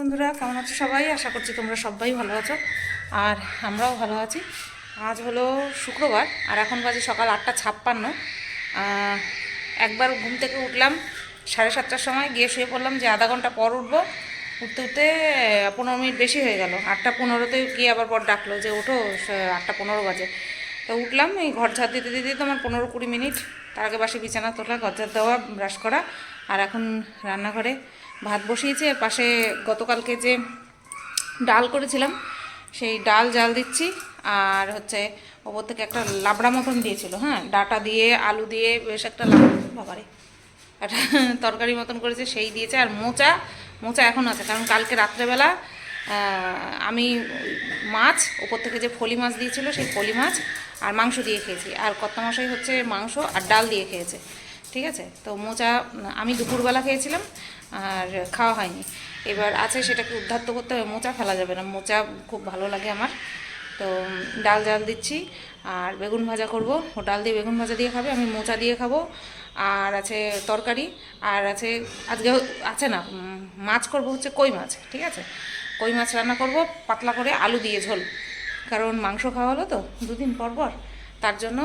বন্ধুরা, কেমন আছো সবাই? আশা করছি তোমরা সবাই ভালো আছো। আর আমরাও ভালো আছি। আজ হলো শুক্রবার, আর এখন বাজে সকাল আটটা ছাপ্পান্ন। একবার ঘুম থেকে উঠলাম সাড়ে সাতটার সময়, গিয়ে শুয়ে পড়লাম যে আধা ঘণ্টা পর উঠবো। উঠতে উঠতে পনেরো মিনিট বেশি হয়ে গেল। আটটা পনেরোতে গিয়ে আবার পর ডাকলো যে, ওঠো আটটা পনেরো বাজে। তো উঠলাম, এই ঘর ঝাড় দিতে দিতে তো আমার পনেরো কুড়ি মিনিট। তার আগে বাসে বিছানা, তোলা ঘর ঝাড় দেওয়া, ব্রাশ করা, আর এখন রান্নাঘরে ভাত বসিয়েছি আর পাশে গতকালকে যে ডাল করেছিলাম, সেই ডাল জাল দিচ্ছি, আর হচ্ছে ওপর থেকে একটা লাবড়া মতন দিয়েছিল হ্যাঁ? ডাটা দিয়ে, আলু দিয়ে, বেশ একটা বাবারে। একটা তরকারি মতন করেছে, সেই দিয়েছে, আর মোচা মোচা এখন আছে, কারণ কালকে রাত্রেবেলা আমি মাছ, ওপর থেকে যে ফলি মাছ দিয়েছিল, সেই ফলি মাছ, আর মাংস দিয়ে খেয়েছি। আর কত্তা মশাই হচ্ছে মাংস আর ডাল দিয়ে খেয়েছে, ঠিক আছে? তো মোচা, আমি দুপুরবেলা খেয়েছিলাম আর খাওয়া হয়নি। এবার আছে সেটাকে উদ্ধার তো করতে হবে, মোচা ফেলা যাবে না, মোচা খুব ভালো লাগে আমার। তো ডাল জাল দিচ্ছি, আর বেগুন ভাজা করব। ডাল দিয়ে বেগুন ভাজা দিয়ে খাবে, আমি মোচা দিয়ে খাব। আর আছে তরকারি, আর আছে আজকে আছে না মাছ করব হচ্ছে কই মাছ, ঠিক আছে? কই মাছ রান্না করব, পাতলা করে আলু দিয়ে ঝোল। কারণ মাংস খাওয়া হলো তো, দুদিন পর পর। তার জন্য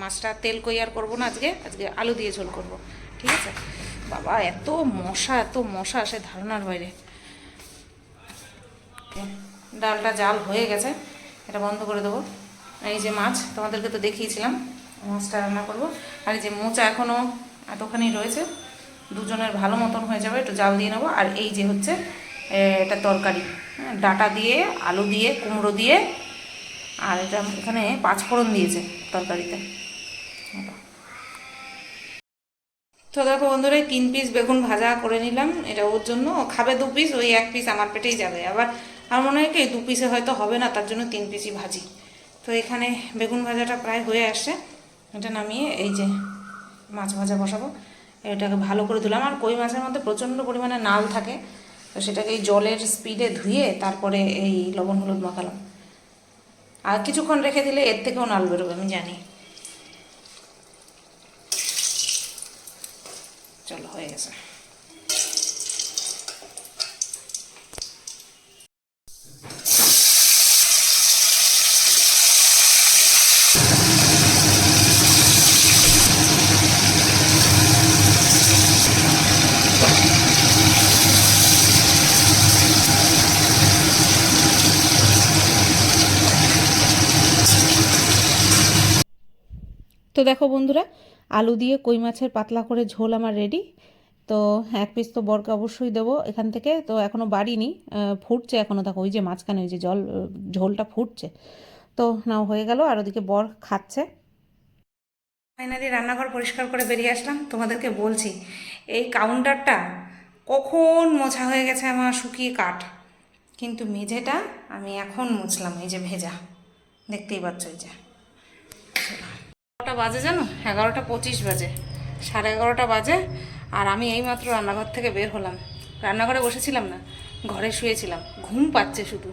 মাছটা তেল কই আর করব না আজকে আজকে আলু দিয়ে ঝোল করব। ঠিক আছে? বাবা এত মশা এত মশা সে ধারণার বাইরে। ডালটা জাল হয়ে গেছে এটা বন্ধ করে দেবো। এই যে মাছ তোমাদেরকে তো দেখিয়েছিলাম মাছটা রান্না করব। আর এই যে মোচা এখনও এতখানি রয়েছে দুজনের ভালো মতন হয়ে যাবে একটু জাল দিয়ে নেব। আর এই যে হচ্ছে এটা তরকারি। হ্যাঁ, ডাটা দিয়ে আলু দিয়ে কুমড়ো দিয়ে আর এটা এখানে পাঁচফোড়ন দিয়েছে তরকারিতে। তো দেখো বন্ধুরা, এই তিন পিস বেগুন ভাজা করে নিলাম, এটা ওর জন্য। খাবে দু পিস ওই এক পিস আমার পেটেই যাবে। আবার আমার মনে হয় কি, দু পিসে হয়তো হবে না, তার জন্য তিন পিসই ভাজি। তো এখানে বেগুন ভাজাটা প্রায় হয়ে আসছে। এটা নামিয়ে এই যে মাছ ভাজা বসাবো। এটাকে ভালো করে ধুলাম। আর কই মাছের মধ্যে প্রচণ্ড পরিমাণে নাল থাকে, তো সেটাকে এই জলের স্পিডে ধুয়ে তারপরে এই লবণ হলুদ মাখালাম। আর কিছুক্ষণ রেখে দিলে এর থেকেও নাল বেরোবে আমি জানি। চলো হয়ে গেছে। তো দেখো বন্ধুরা, আলু দিয়ে কই মাছের পাতলা করে ঝোল আমার রেডি তো এক পিস তো বরকে অবশ্যই দেবো এখান থেকে। তো এখনও বাড়িনি ফুটছে এখনও দেখো ওই যে মাঝখানে ওই যে জল ঝোলটা ফুটছে। তো নাও হয়ে গেল, আর ওদিকে বর খাচ্ছে। ফাইনালি রান্নাঘর পরিষ্কার করে বেরিয়ে আসলাম। তোমাদেরকে বলছি, এই কাউন্টারটা কখন মোছা হয়ে গেছে আমার শুকিয়ে কাঠ? কিন্তু মেঝেটা আমি এখন মুছলাম, এই যে ভেজা। দেখতেই পাচ্ছ এই যে। বাজে জানো? এগারোটা পঁচিশ বাজে। সাড়ে এগারোটা বাজে আর আমি এইমাত্র রান্নাঘর থেকে বের হলাম। রান্নাঘরে বসেছিলাম না, ঘরে শুয়েছিলাম। ঘুম পাচ্ছে শুধু।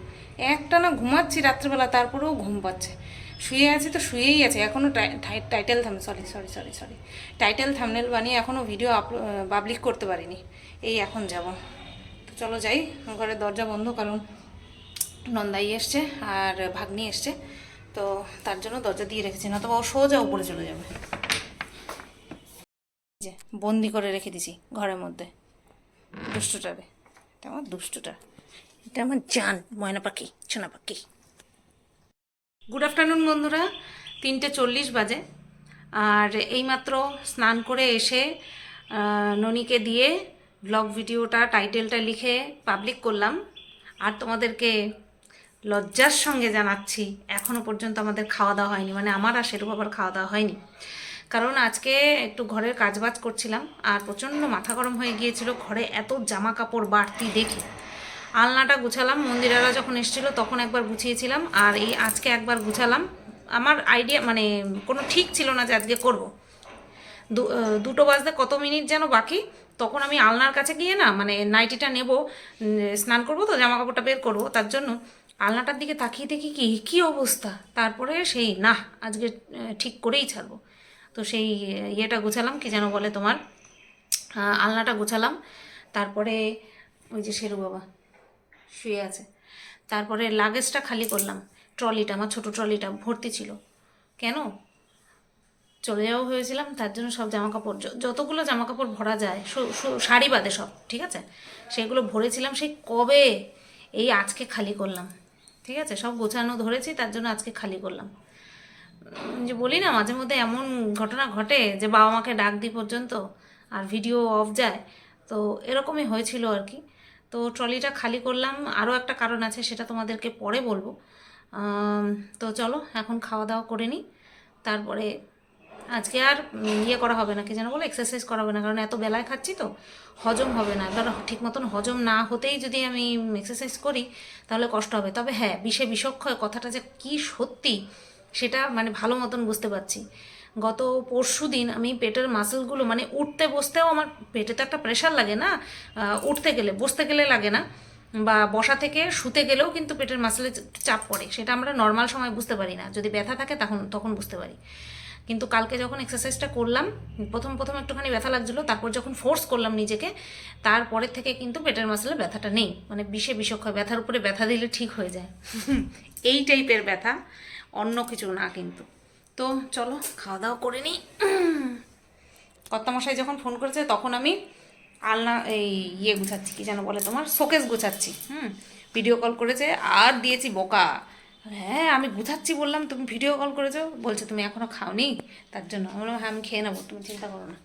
একটা না ঘুমাচ্ছি রাত্রিবেলা, তারপরেও ঘুম পাচ্ছে। শুয়ে আছি তো শুয়েই আছে এখনও title thumb sorry sorry sorry sorry title thumbnail বানিয়ে এখনও ভিডিও পাবলিক করতে পারিনি। এই এখন যাব। তো চলো যাই ঘরের দরজা বন্ধ কারণ নন্দাই এসছে আর ভাগ্নি এসছে। তো তার জন্য দরজা দিয়ে রেখেছি না তো ও সোজা উপরে চলে যাবে। যে, বন্দি করে রেখে দিছি ঘরের মধ্যে। দুষ্টুটারে এটা আমার দুষ্টুটা। এটা আমার জান, ময়না পাখি, সোনা পাখি। গুড আফটারনুন বন্ধুরা। তিনটে চল্লিশ বাজে। আর এইমাত্র স্নান করে এসে ননিকে দিয়ে ব্লগ ভিডিওটা টাইটেলটা লিখে পাবলিক করলাম। আর তোমাদেরকে লজ্জার সঙ্গে জানাচ্ছি এখনও পর্যন্ত আমাদের খাওয়া দাওয়া হয়নি। মানে আমার আর সেরু বাবার খাওয়া দাওয়া হয়নি। কারণ আজকে একটু ঘরের কাজবাজ করছিলাম, আর প্রচণ্ড মাথা গরম হয়ে গিয়েছিল, ঘরে এত জামা কাপড় বাড়তি দেখে। আলনাটা গুছালাম, মন্দিরারা যখন এসেছিল তখন একবার গুছিয়েছিলাম, আর এই আজকে একবার গুছালাম। আমার আইডিয়া মানে কোনো ঠিক ছিল না যে আজকে করব। দুটো বাজতে কত মিনিট যেন বাকি, তখন আমি আলনার কাছে গিয়ে না মানে নাইটিটা নেব স্নান করব তো জামা কাপড়টা বের করব, তার জন্য আলনাটার দিকে তাকিয়ে দেখি কি কি অবস্থা? তারপরে সেই না আজকে ঠিক করেই ছাড়বো। তো সেই ইয়েটা গুছালাম, কি যেন বলে তোমার আলনাটা গোছালাম। তারপরে ওই যে শেরু বাবা শুয়ে আছে। তারপরে লাগেজটা খালি করলাম, ট্রলিটা, আমার ছোটো ট্রলিটা, ভর্তি ছিল। কেন? চলে যাওয়া হয়েছিলাম, তার জন্য সব জামা কাপড় যতগুলো জামা কাপড় ভরা যায় শাড়ি বাদে সব, ঠিক আছে? সেগুলো ভরেছিলাম, সেই কবে? এই আজকে খালি করলাম। ঠিক আছে, সব গোছানো ধরেছি, তার জন্য আজকে খালি করলাম। যে বলি না, মাঝে মধ্যে এমন ঘটনা ঘটে যে বাবা মাকে ডাক দিই পর্যন্ত আর ভিডিও অফ যায়, তো এরকমই হয়েছিল আর কি। তো ট্রলিটা খালি করলাম, আরও একটা কারণ আছে, সেটা তোমাদেরকে পরে বলব। তো চলো, এখন খাওয়া দাওয়া করে নিই, তারপরে আজকে আর ইয়ে করা হবে না, কি যেন বলো এক্সারসাইজ করা হবে না, কারণ এত বেলায় খাচ্ছি তো, হজম হবে না। এবার ঠিক মতন হজম না হতেই যদি আমি এক্সারসাইজ করি, তাহলে কষ্ট হবে। তবে হ্যাঁ বিষে বিষক্ষয় কথাটা যে কি সত্যি, সেটা মানে ভালো মতন বুঝতে পারছি। গত পরশু দিন আমি পেটের মাসেলগুলো মানে উঠতে বসতেও আমার পেটে তো একটা প্রেশার লাগে না উঠতে গেলে, বসতে গেলে লাগে না, বা বসা থেকে শুতে গেলেও কিন্তু পেটের মাসেলে চাপ পড়ে। সেটা আমরা নর্মাল সময় বুঝতে পারি না। যদি ব্যথা থাকে, তখন তখন বুঝতে পারি। কিন্তু কালকে যখন এক্সারসাইজটা করলাম, প্রথম প্রথম একটুখানি ব্যথা লাগছিল, তারপর যখন ফোর্স করলাম নিজেকে তারপরের থেকে কিন্তু পেটের মাসলে ব্যথাটা নেই। মানে বিষে বিষক্ষয় ব্যথার উপরে ব্যথা দিলে ঠিক হয়ে যায়। এই টাইপের ব্যথা, অন্য কিছু না কিন্তু। তো চলো খাওয়া দাওয়া করে নিই। কর্তামশাই যখন ফোন করেছে, তখন আমি আলনা, এই ইয়ে গুছাচ্ছি, কি যেন বলে তোমার, শোকেস গুছাচ্ছি, হুম? ভিডিও কল করেছে, আর দিয়েছি বোকা। হ্যাঁ আমি গুছাচ্ছি বললাম, তুমি ভিডিও কল করেছ, বলছে তুমি এখনও খাওনি, তার জন্য। আমি বললাম হ্যাঁ আমি খেয়ে নেব, তুমি চিন্তা করো না।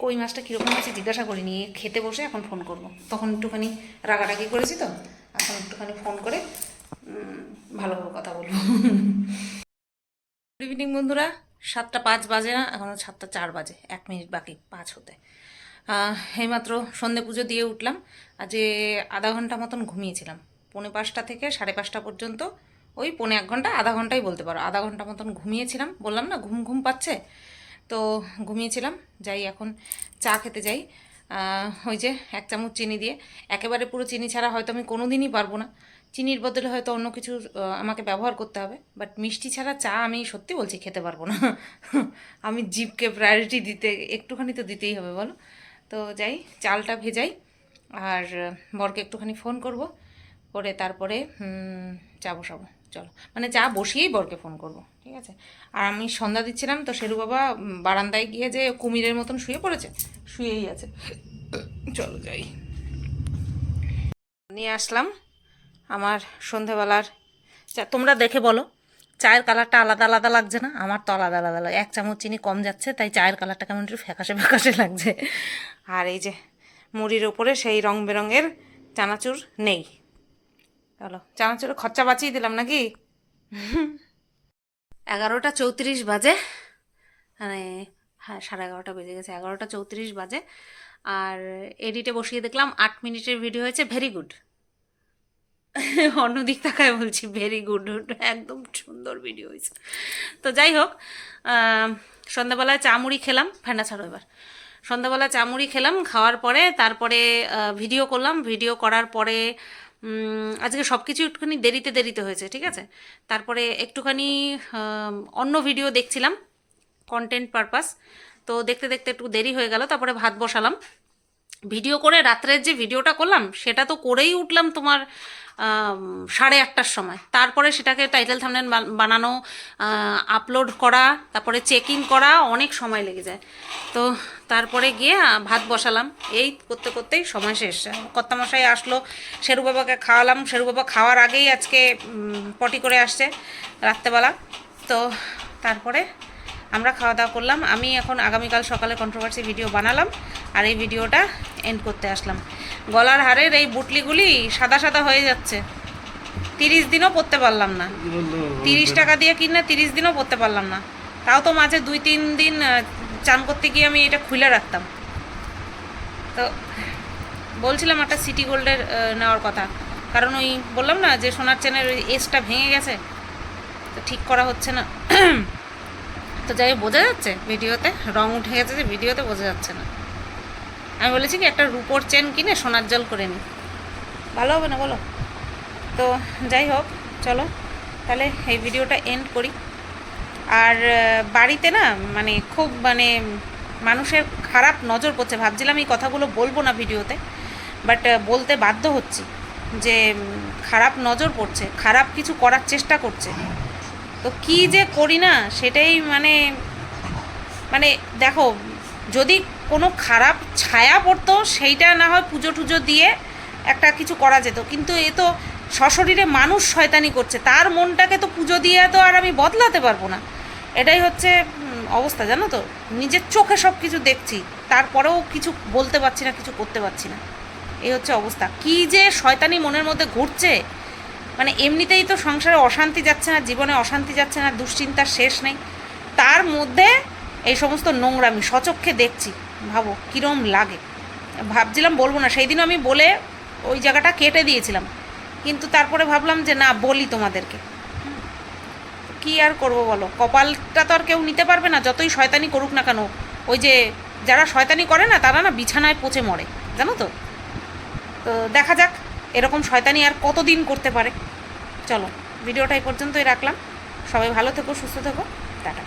কই মাছটা কীরকম আছে জিজ্ঞাসা করিনি, খেতে বসে এখন ফোন করব। তখন একটুখানি রাগারাগি করেছি তো, এখন একটুখানি ফোন করে ভালোভাবে কথা বলব। গুড ইভিনিং বন্ধুরা। সাতটা পাঁচ বাজে না এখনও সাতটা চার বাজে, এক মিনিট বাকি, পাঁচ হতে। এইমাত্র সন্ধে পুজো দিয়ে উঠলাম, আজকে আধা ঘণ্টা মতন ঘুমিয়েছিলাম। পৌনে পাঁচটা থেকে সাড়ে পাঁচটা পর্যন্ত ওই পৌনে এক ঘণ্টা, আধা ঘন্টাই বলতে পারো। আধা ঘণ্টা মতন ঘুমিয়েছিলাম, বললাম না ঘুম ঘুম পাচ্ছে। তো ঘুমিয়েছিলাম, যাই এখন চা খেতে যাই। ওই যে এক চামচ চিনি দিয়ে। একেবারে পুরো চিনি ছাড়া হয়তো আমি কোনো দিনই পারব না। চিনির বদলে হয়তো অন্য কিছু আমাকে ব্যবহার করতে হবে। বাট মিষ্টি ছাড়া চা আমি সত্যি বলছি খেতে পারব না। আমি জিভকে প্রায়োরিটি দিতে, একটুখানি তো দিতেই হবে, বলো। তো যাই, চালটা ভেজাই। আর বরকে একটুখানি ফোন করব। করে তারপরে হুম, চা বসাবো চলো। মানে চা বসিয়েই বরকে ফোন করব ঠিক আছে? আর আমি সন্ধ্যা দিচ্ছিলাম তো শেরু বাবা বারান্দায় গিয়ে যে কুমিরের মতন শুয়ে পড়েছে শুয়েই আছে। চলো যাই। নিয়ে আসলাম আমার সন্ধেবেলার চা। তোমরা দেখে বলো চায়ের কালারটা আলাদা আলাদা লাগছে না? আমার তো আলাদা আলাদা লাগে। এক চামচ চিনি কম যাচ্ছে তাই চায়ের কালারটা কেমন একটু ফ্যাকাশে ফ্যাকাশে লাগছে। আর এই যে মুড়ির ওপরে সেই রং বেরঙের চানাচুর নেই। চলো চানাচুরে খরচা বাঁচিয়ে দিলাম নাকি? এগারোটা চৌত্রিশ বাজে। মানে হ্যাঁ সাড়ে এগারোটা বেজে গেছে, এগারোটা চৌত্রিশ বাজে। আর এডিটে বসিয়ে দেখলাম আট মিনিটের ভিডিও হয়েছে ভেরি গুড অন্যদিক তাকায় বলছি ভেরি গুড একদম সুন্দর ভিডিও হয়েছে। তো যাই হোক সন্ধ্যাবেলায় চা মুড়ি খেলাম ফ্যান্ডা ছাড়ো এবার। সন্ধ্যাবেলা চা মুড়ি খেলাম, খাওয়ার পরে, তারপরে ভিডিও করলাম। ভিডিও করার পরে আজকে সব কিছু একটুখানি দেরিতে দেরিতে হয়েছে, ঠিক আছে? তারপরে একটুখানি অন্য ভিডিও দেখছিলাম কন্টেন্ট পারপাস তো দেখতে দেখতে একটু দেরি হয়ে গেল, তারপরে ভাত বসালাম। ভিডিও করে রাত্রের যে ভিডিওটা করলাম, সেটা তো করেই উঠলাম তোমার সাড়ে আটটার সময়। তারপরে সেটাকে টাইটেল থামনেল বানানো আপলোড করা, তারপরে চেক ইন করা, অনেক সময় লেগে যায়। তো তারপরে গিয়ে ভাত বসালাম। এই করতে করতেই সময় শেষ। কর্তামশাই আসলো শেরু বাবাকে খাওয়ালাম। শেরু বাবা খাওয়ার আগেই আজকে পটি করে আসছে রাত্রেবেলা। তো তারপরে আমরা খাওয়া দাওয়া করলাম। আমি এখন আগামীকাল সকালে কন্ট্রোভার্সি ভিডিও বানালাম আর এই ভিডিওটা এন্ড করতে আসলাম। গলার হারের এই বুটলিগুলি সাদা সাদা হয়ে যাচ্ছে। তিরিশ দিনও পরতে পারলাম না। তিরিশ টাকা দিয়ে কিনলে তিরিশ দিনও পরতে পারলাম না। তাও তো মাঝে দুই তিন দিন চান করতে গিয়ে আমি এটা খুলে রাখতাম। তো বলছিলাম একটা সিটি গোল্ডের নেওয়ার কথা। কারণ ওই বললাম না যে সোনার চেনের ওই এসটা ভেঙে গেছে, তো ঠিক করা হচ্ছে না। তো যাই বোঝা যাচ্ছে ভিডিওতে, রং উঠে গেছে যে ভিডিওতে বোঝা যাচ্ছে না। আমি বলেছি কি, একটা রুপোর চেন কিনে সোনার জল করে নিই ভালো হবে না বলো? তো যাই হোক, চলো। তাহলে এই ভিডিওটা এন্ড করি। আর বাড়িতে না মানে খুব মানে মানুষের খারাপ নজর পড়ছে। ভাবছিলাম এই কথাগুলো বলব না ভিডিওতে, বাট বলতে বাধ্য হচ্ছি যে খারাপ নজর পড়ছে, খারাপ কিছু করার চেষ্টা করছে। তো কি যে করি না, সেটাই মানে মানে দেখো, যদি কোনো খারাপ ছায়া পড়তো, সেইটা না হয় পুজো টুজো দিয়ে একটা কিছু করা যেত। কিন্তু এ তো সশরীরে মানুষ শয়তানি করছে, তার মনটাকে তো পুজো দিয়ে তো আর আমি বদলাতে পারব না। এটাই হচ্ছে অবস্থা, জানো তো? নিজের চোখে সব কিছু দেখছি, তারপরেও কিছু বলতে পারছি না, কিছু করতে পারছি না। এই হচ্ছে অবস্থা। কি যে শয়তানি মনের মধ্যে ঘুরছে মানে এমনিতেই তো সংসারে অশান্তি যাচ্ছে না, জীবনে অশান্তি যাচ্ছে না, দুশ্চিন্তার শেষ নেই। তার মধ্যে এই সমস্ত নোংরামি, সচক্ষে দেখছি, ভাবো, কীরম লাগে। ভাবছিলাম বলব না, সেই দিনও আমি বলে ওই জায়গাটা কেটে দিয়েছিলাম। কিন্তু তারপরে ভাবলাম যে না, বলি তোমাদেরকে। কি আর করব বলো? কপালটা তো আর কেউ নিতে পারবে না, যতই শয়তানি করুক না কেন। ওই যে যারা শয়তানি করে না, তারা না বিছানায় পচে মরে, জানো তো? তো দেখা যাক, এরকম শয়তানি আর কতদিন করতে পারে। চলো, ভিডিওটা এই পর্যন্তই রাখলাম। সবাই ভালো থেকো, সুস্থ থেকো। টাটা।